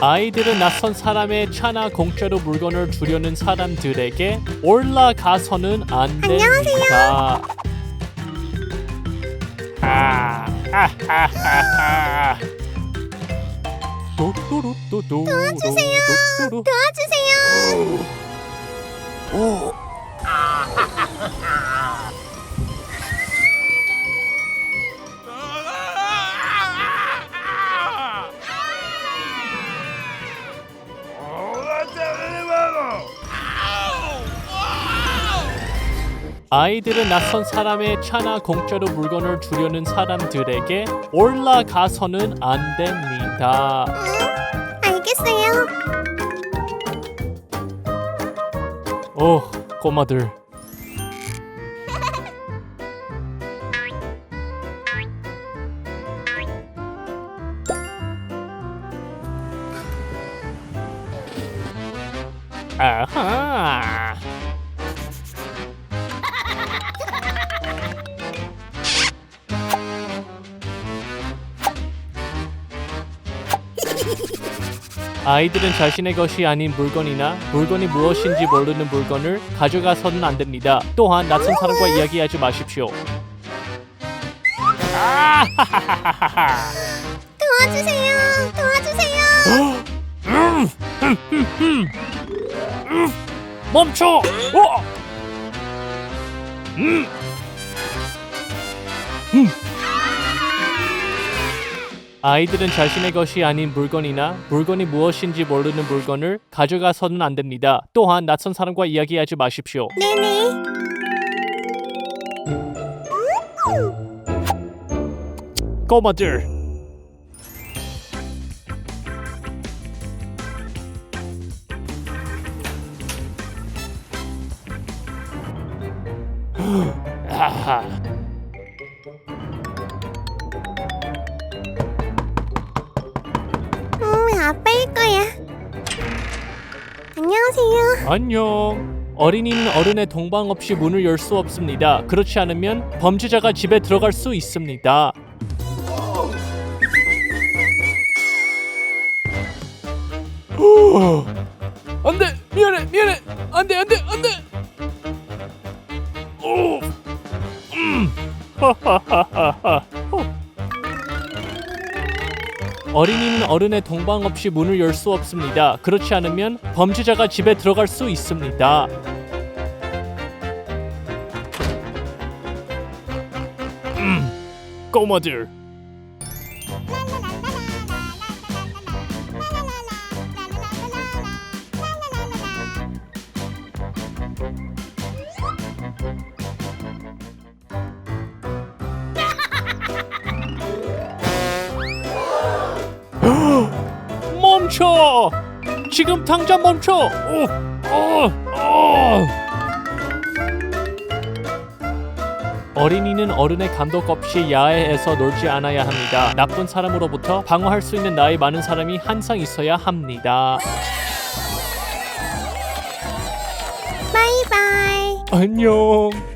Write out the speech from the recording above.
와, 아이들은 낯선 사람의 차나 공짜로 물건을 주려는 사람들에게 올라가서는 안 됩니다. 아, 하하하하. 도도도도도. 도와주세요. 도도도. 도와주세요. 아이들은 낯선 사람의 차나 공짜로 물건을 주려는 사람들에게 올라가서는 안 됩니다. 알겠어요. 오, 꼬마들. 아하. 아이들은 자신의 것이 아닌 물건이나 물건이 무엇인지 모르는 물건을 가져가서는 안 됩니다. 또한 낯선 사람과 이야기하지 마십시오. 도와주세요. 도와주세요. 멈춰! 어! 음. 음. 아이들은 자신의 것이 아닌 물건이나 물건이 무엇인지 모르는 물건을 가져가서는 안 됩니다. 또한 낯선 사람과 이야기하지 마십시오. 네네. 꼬마들. 아하. 음, 아빠일 거야. 안녕하세요. 안녕. 어린이는 어른의 동방 없이 문을 열 수 없습니다. 그렇지 않으면 범죄자가 집에 들어갈 수 있습니다. 어, 안돼 미안해 미안해 안돼 안돼 안돼 오, 음, 하하하 어린이는 어른의 동방 없이 문을 열 수 없습니다. 그렇지 않으면 범죄자가 집에 들어갈 수 있습니다. 음, 꼬마들. 멈춰! 지금 당장 멈춰! 오, 어, 어. 어린이는 어른의 감독 없이 야외에서 놀지 않아야 합니다. 나쁜 사람으로부터 방어할 수 있는 나이 많은 사람이 항상 있어야 합니다. 바이바이. 안녕.